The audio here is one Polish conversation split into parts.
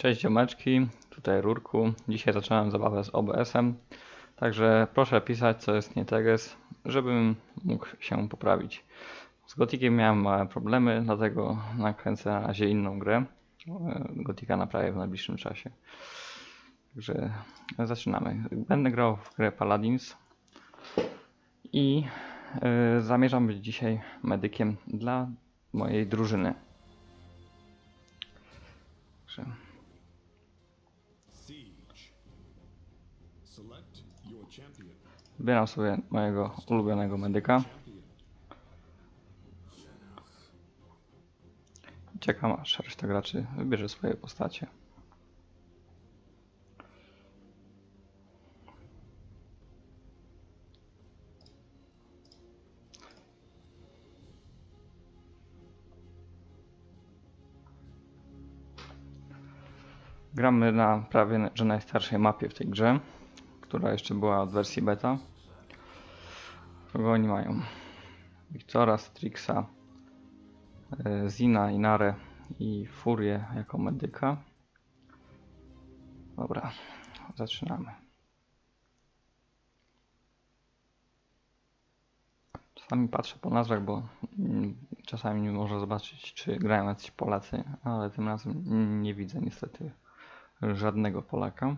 Cześć ziomeczki, tutaj Rurku. Dzisiaj zacząłem zabawę z OBS-em, także proszę pisać co jest nie teges, żebym mógł się poprawić. Z Gotikiem miałem małe problemy, dlatego nakręcę na razie inną grę. Gotika naprawię w najbliższym czasie. Także zaczynamy. Będę grał w grę Paladins i e, zamierzam być dzisiaj medykiem dla mojej drużyny. Także Wybieram sobie mojego ulubionego medyka. Czekam aż reszta graczy wybierze swoje postacie. Gramy na prawie że najstarszej mapie w tej grze, która jeszcze była od wersji beta. Kogo oni mają? Wiktora, Strixa, e, Zina, Inare i Furię jako medyka. Dobra, zaczynamy. Czasami patrzę po nazwach, bo czasami można zobaczyć, czy grają jacyś Polacy, ale tym razem nie widzę niestety żadnego Polaka.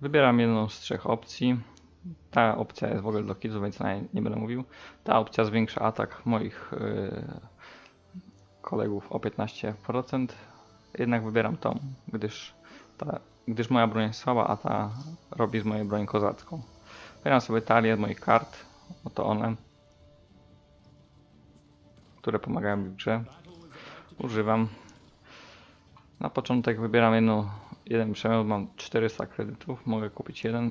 Wybieram jedną z trzech opcji. Ta opcja jest w ogóle do kidzów, więc nie będę mówił. Ta opcja zwiększa atak moich yy, kolegów o 15%. Jednak wybieram tą, gdyż, ta, gdyż moja broń jest słaba, a ta robi z mojej broni kozacką. Wybieram sobie talię moich kart. Oto one, które pomagają mi w grze. Używam. Na początek wybieram jedną, jeden przemiot, mam 400 kredytów, mogę kupić jeden.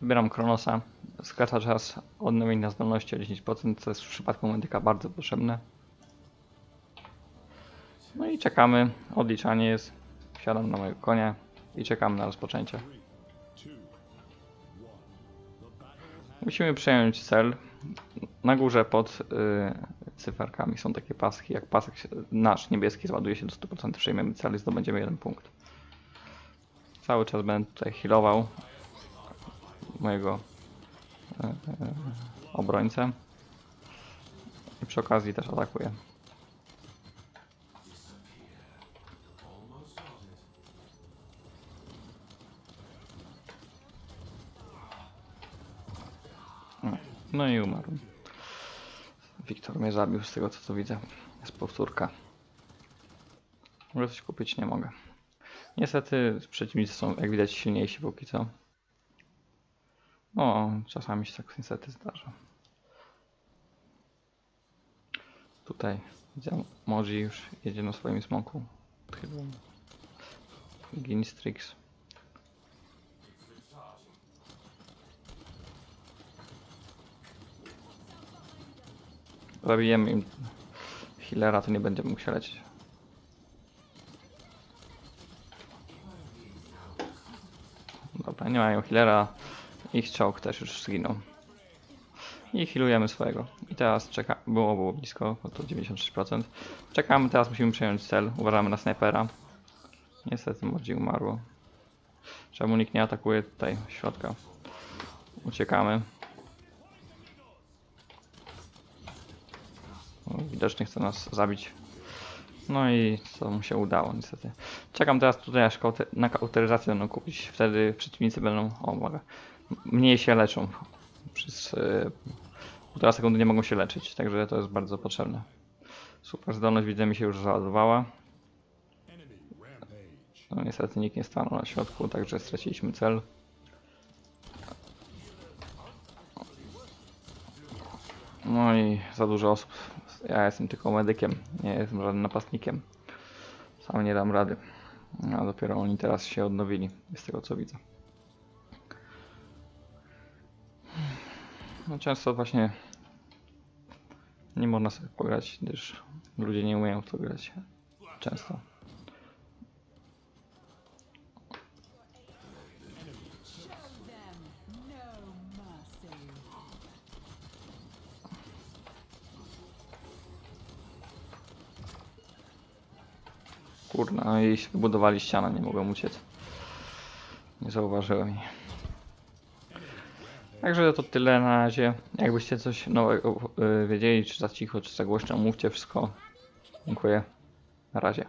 Wybieram Kronosa, skraca czas odnowienia zdolności o 10%, co jest w przypadku medyka bardzo potrzebne. No i czekamy, odliczanie jest, wsiadam na mojego konia i czekamy na rozpoczęcie. Musimy przejąć cel. Na górze pod y, cyferkami są takie paski. Jak pasek nasz niebieski zładuje się do 100%, przejmiemy cel i zdobędziemy jeden punkt. Cały czas będę tutaj healował mojego y, y, obrońcę. I przy okazji też atakuję. No, i umarł. Wiktor mnie zabił z tego co to widzę. Jest powtórka. Może coś kupić nie mogę. Niestety przeciwnicy są jak widać silniejsi póki co. No, czasami się tak niestety zdarza. Tutaj widzę Moji już jedzie na swoim smoku. Chyba. Ginistrix. Zabijemy im healera, to nie będziemy mógł się Dobra, nie mają healera. Ich czołg też już zginął. I healujemy swojego. I teraz czeka. Było, było blisko, bo to 96%. Czekamy, teraz musimy przejąć cel. Uważamy na snajpera. Niestety Mordzi umarło. Czemu nikt nie atakuje tutaj środka? Uciekamy. Widocznie chce nas zabić. No i co mu się udało niestety. Czekam teraz tutaj aż na kauteryzację będą kupić. Wtedy przeciwnicy będą. O, mogę. Mniej się leczą. Przez yy, półtora sekundy nie mogą się leczyć, także to jest bardzo potrzebne. Super zdolność widzę mi się już załadowała. No niestety nikt nie stanął na środku, także straciliśmy cel. No i za dużo osób. Ja jestem tylko medykiem, nie jestem żadnym napastnikiem. Sam nie dam rady. A dopiero oni teraz się odnowili, z tego co widzę. No często właśnie nie można sobie pograć, gdyż ludzie nie umieją w to grać. Często. Kurna, i wybudowali ścianę, nie mogłem uciec. Nie zauważyłem jej. Także to tyle na razie. Jakbyście coś nowego y, wiedzieli, czy za cicho, czy za głośno, mówcie wszystko. Dziękuję. Na razie.